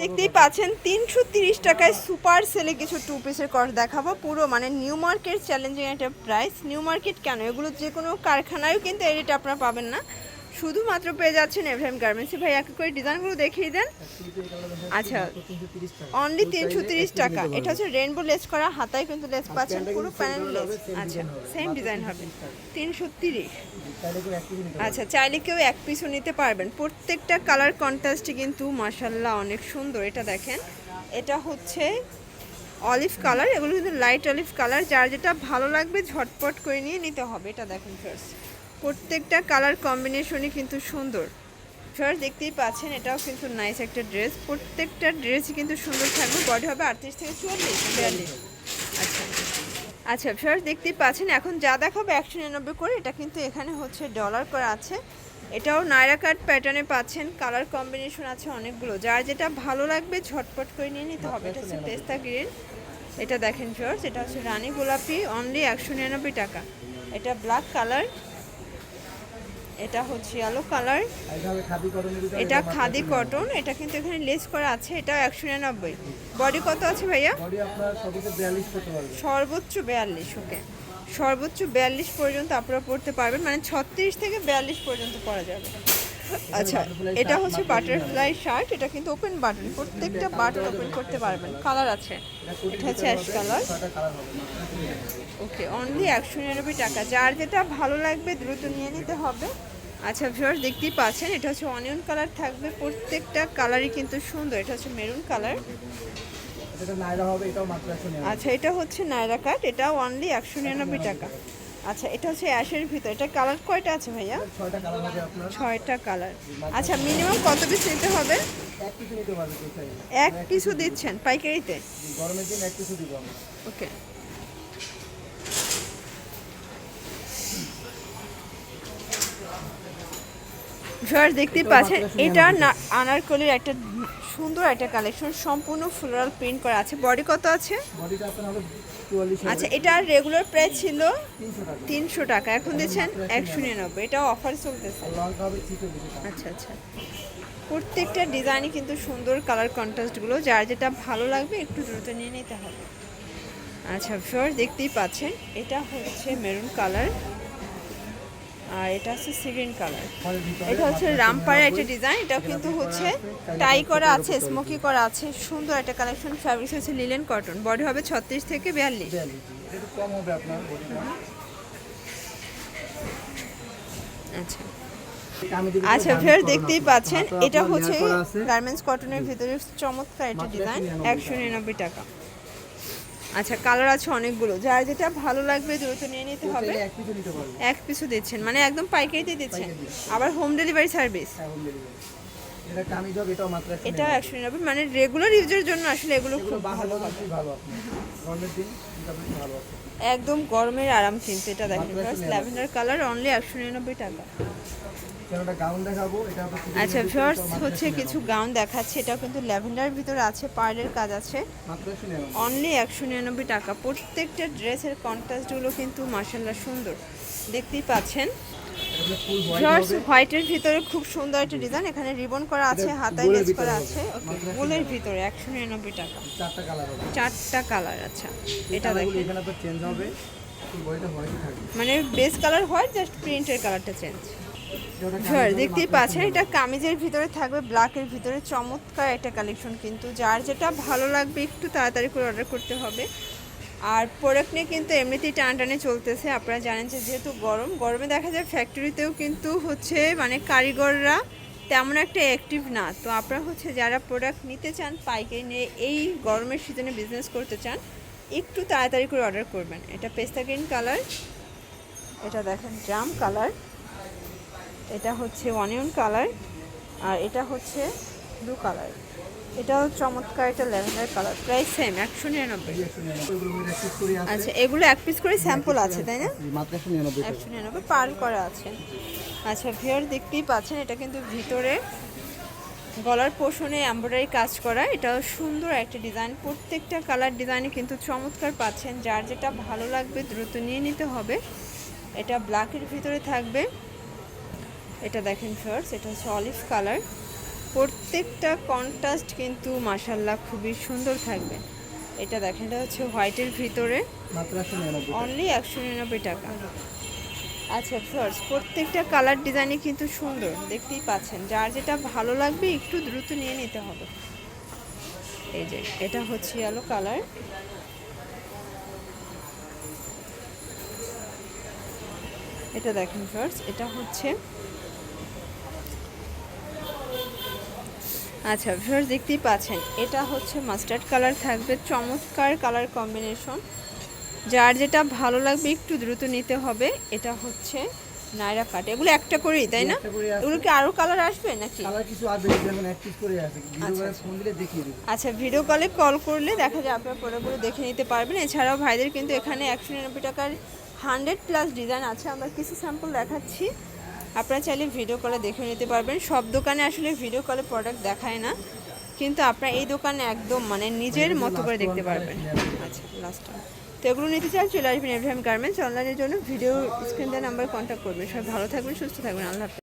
দেখতেই পাচ্ছেন, তিনশো তিরিশ টাকায় সুপার সেলে কিছু টু পিসের কট দেখাবো। পুরো মানে নিউ মার্কেট চ্যালেঞ্জিং একটা প্রাইস নিউ মার্কেট কেন? এগুলো যে কোনো কারখানায়ও কিন্তু এই আপনারা পাবেন না। শুধুমাত্র পেয়ে যাচ্ছেন এভ্রাহিম গার্মেন্টসে ভাই, এক করে ডিজাইনগুলো দেখিয়ে দেন। আচ্ছা অনলি তিনশো তিরিশ টাকা। এটা হচ্ছে রেনবো লেস করা, হাতায় কিন্তু লেস পাচ্ছেন, পুরো প্যানেল লেস আচ্ছা সেম ডিজাইন হবে। তিনশো তিরিশ। আচ্ছা চাইলে কেউ এক পিসও নিতে পারবেন। প্রত্যেকটা কালার কন্ট্রাস্টই কিন্তু মাসাল্লাহ অনেক সুন্দর। এটা দেখেন, এটা হচ্ছে অলিভ কালার এগুলো কিন্তু লাইট অলিভ কালার যার যেটা ভালো লাগবে, ঝটপট করে নিয়ে নিতে হবে। এটা দেখেন ফার্স্ট প্রত্যেকটা কালার কম্বিনেশনই কিন্তু সুন্দর। ফার্স্ট দেখতেই পাচ্ছেন, এটাও কিন্তু নাইস একটা ড্রেস প্রত্যেকটা ড্রেসই কিন্তু সুন্দর থাকবে। বডি হবে আটত্রিশ থেকে চুয়াল্লিশ, বিয়াল্লিশ। আচ্ছা। আচ্ছা ফার্স্ট দেখতেই পাচ্ছেন, এখন যা দেখাবো একশো নিরানব্বই করে, এটা কিন্তু এখানে হচ্ছে ডলার করা আছে। এটাও নায়রা কাট প্যাটার্নে পাচ্ছেন কালার কম্বিনেশন আছে অনেকগুলো। যার যেটা ভালো লাগবে, ঝটপট করে নিয়ে নিতে হবে। এটা হচ্ছে পেস্তা গ্রিন এটা দেখেন ফার্স্ট এটা হচ্ছে রানী গোলাপি অনলি একশো নিরানব্বই টাকা। এটা ব্ল্যাক কালার এটা হচ্ছে ইয়েলো কালার এটা খাদি কটন এটা কিন্তু এখানে লেস করা আছে এটা একশো নিরানব্বই। বডি কত আছে ভাইয়া? সর্বোচ্চ বিয়াল্লিশ ওকে সর্বোচ্চ বিয়াল্লিশ পর্যন্ত আপনারা পড়তে পারবেন মানে ছত্রিশ থেকে বিয়াল্লিশ পর্যন্ত পড়া যাবে। আচ্ছা এটা হচ্ছে বাটারফ্লাই শার্ট এটা কিন্তু ওপেন বাটন প্রত্যেকটা বাটন ওপেন করতে পারবেন। কালার আছে। এটা হচ্ছে অ্যাশ কালার ওকে অনলি একশো নিরানব্বই টাকা। যার যেটা ভালো লাগবে দ্রুত নিয়ে নিতে হবে। আচ্ছা ভিউয়ার্স দেখতেই পাচ্ছেন এটা হচ্ছে অনিয়ন কালার থাকবে। প্রত্যেকটা কালারই কিন্তু সুন্দর। এটা হচ্ছে মেরুন কালার আচ্ছা এটা হচ্ছে নায়রা কাট এটা অনলি একশো নিরানব্বই টাকা। আচ্ছা এটা হচ্ছে অ্যাশের ভিতর। এটা কালার কয়টা আছে ভাইয়া? ছয়টা কালার হবে আপনার। ছয়টা কালার আচ্ছা মিনিমাম কত পিস নিতে হবে? এক পিসও দিচ্ছেন পাইকারিতে? গরমের দিন এক পিসও দিব ওকে ভিউয়ার্স দেখতেই পাচ্ছেন এটা আনারকলির একটা সুন্দর একটা কালেকশন সম্পূর্ণ ফ্লোরাল প্রিন্ট করা আছে। বডি কত আছে? আচ্ছা এটার রেগুলার প্রাইস ছিল তিনশো টাকা। এখন দিচ্ছেন একশো নিরানব্বই। এটা অফার চলতেছে। আচ্ছা আচ্ছা। প্রত্যেকটা ডিজাইনই কিন্তু সুন্দর কালার কন্ট্রাস্টগুলো যার যেটা ভালো লাগবে একটু দ্রুত নিয়ে নিতে হবে। আচ্ছা ফিওর দেখতেই পাচ্ছেন এটা হচ্ছে মেরুন কালার আর এটা হচ্ছে সিগ্রিন কালার। এটা হচ্ছে রামপাড়ের একটা ডিজাইন এটা কিন্তু হচ্ছে টাই করা আছে স্মোকি করা আছে সুন্দর একটা কালেকশন ফ্যাব্রিক্স হচ্ছে লিলেন কটন বডি হবে ছত্রিশ থেকে বিয়াল্লিশ। আচ্ছা। আচ্ছা ফের দেখতেই পাচ্ছেন এটা হচ্ছে গার্মেন্টস কটনের ভিতরে চমৎকার একটা ডিজাইন একশো নিরানব্বই টাকা। আচ্ছা কালার আছে অনেকগুলো। যার যেটা ভালো লাগবে দ্রুত নিয়ে নিতে হবে। এক পিছু দিচ্ছেন মানে একদম পাইকারিতে দিচ্ছেন। আবার হোম ডেলিভারি সার্ভিস এটা এটাও একশো নিরানব্বই। মানে রেগুলার ইউজের জন্য আসলে এগুলো খুব ভালো একদম গরমের আরাম কিন্তু এটা দেখেন। ল্যাভেন্ডার কালার অনলি একশো নিরানব্বই টাকা। আচ্ছা ভিউয়ার্স হচ্ছে কিছু গাউন দেখাচ্ছে এটাও কিন্তু ল্যাভেন্ডার ভিতরে আছে পার্লের কাজ আছে। অনলি একশো নিরানব্বই। টাকা। প্রত্যেকটা ড্রেসের কন্ট্রাস্টগুলো কিন্তু মার্শাল্লাহ সুন্দর। দেখতেই পাচ্ছেন। জর্জ হোয়াইটের ভিতরে খুব সুন্দর একটা ডিজাইন এখানে রিবন করা আছে হাতায় লেস করা আছে। ওকে ভিতরে একশো নিরানব্বই টাকা। চারটা কালার চারটা কালার আচ্ছা। এটা দেখেন। এখানে তো চেঞ্জ হবে। মানে বেস কালার হোয়াইট জাস্ট প্রিন্টের কালারটা চেঞ্জ দেখতেই পাচ্ছেন, এটা কামিজের ভিতরে থাকবে, ব্ল্যাকের ভিতরে, চমৎকার একটা কালেকশন কিন্তু, যার যেটা ভালো লাগবে, একটু তাড়াতাড়ি করে অর্ডার করতে হবে। আর প্রোডাক্ট নিয়ে কিন্তু এমনিতেই টান টানে চলতেছে, আপনারা জানেন যে যেহেতু গরম, গরমে দেখা যায় ফ্যাক্টরিতেও কিন্তু হচ্ছে মানে কারিগররা তেমন একটা অ্যাক্টিভ না। তো আপনারা হচ্ছে যারা প্রোডাক্ট নিতে চান, পাইকারি নিয়ে এই গরমের সিজনে বিজনেস করতে চান, একটু তাড়াতাড়ি করে অর্ডার করবেন। এটা পেস্তা গ্রিন কালার এটা দেখেন ড্রাম কালার এটা হচ্ছে অনিয়ন কালার আর এটা হচ্ছে ব্লু কালার এটাও চমৎকার এটা ল্যাভেন্ডার কালার প্রায় সেম একশো নিরানব্বই। আচ্ছা এগুলো এক পিস করে স্যাম্পল আছে, তাই না? একশো নিরানব্বই পার করা আছে। আচ্ছা ভিওর দেখতেই পাচ্ছেন, এটা কিন্তু ভিতরে গলার পোষণে এমব্রয়ডারি কাজ করা। এটাও সুন্দর একটা ডিজাইন প্রত্যেকটা কালার ডিজাইনে কিন্তু চমৎকার পাচ্ছেন। যার যেটা ভালো লাগবে দ্রুত নিয়ে নিতে হবে। এটা ব্ল্যাকের ভিতরে থাকবে। এটা দেখেন ফার্স্ট এটা হচ্ছে অলিভ কালার প্রত্যেকটা কন্ট্রাস্ট কিন্তু মাসাল্লাহ খুবই সুন্দর থাকবে। এটা দেখেন এটা হচ্ছে হোয়াইটের ভিতরে। অনলি একশো নিরানব্বই টাকা। আচ্ছা ফার্স্ট প্রত্যেকটা কালার ডিজাইনই কিন্তু সুন্দর। দেখতেই পাচ্ছেন যার যেটা ভালো লাগবে একটু দ্রুত নিয়ে নিতে হবে। এই যে এটা হচ্ছে ইয়েলো কালার এটা দেখেন ফার্স্ট এটা হচ্ছে আচ্ছা ভিউয়ার্স দেখতেই পাচ্ছেন এটা হচ্ছে মাস্টার্ড কালার থাকবে চমৎকার কালার কম্বিনেশন যার যেটা ভালো লাগবে একটু দ্রুত নিতে হবে এটা হচ্ছে নাইরা কাট এগুলো একটা করেই তাই না? এগুলো কি আরও কালার আসবে নাকি? কালার কিছু আসবে যেমন এক পিস করে আছে। ভিডিও করে ফোন দিলে দেখিয়ে দেবো। আচ্ছা ভিডিও কলে কল করলে দেখা যায় আপনার প্রোডাক্টগুলো দেখে নিতে পারবেন। এছাড়াও ভাইদের কিন্তু এখানে একশো নিরানব্বই টাকার হান্ড্রেড প্লাস ডিজাইন আছে। আমরা কিছু স্যাম্পল দেখাচ্ছি। আপনারা চাইলে ভিডিও কলে দেখে নিতে পারবেন। সব দোকানে আসলে ভিডিও কলে প্রোডাক্ট দেখায় না। কিন্তু আপনারা এই দোকানে একদম মানে নিজের মতো করে দেখতে পারবেন। আচ্ছা লাস্ট তো এগুলো নিতে চাই চলে আসবেন এভ্রাহিম গার্মেন্টস অনলাইনের জন্য। ভিডিও স্ক্রিন দেওয়ার নাম্বার কন্ট্যাক্ট করবেন। সব ভালো থাকবেন সুস্থ থাকবেন। আল্লাহ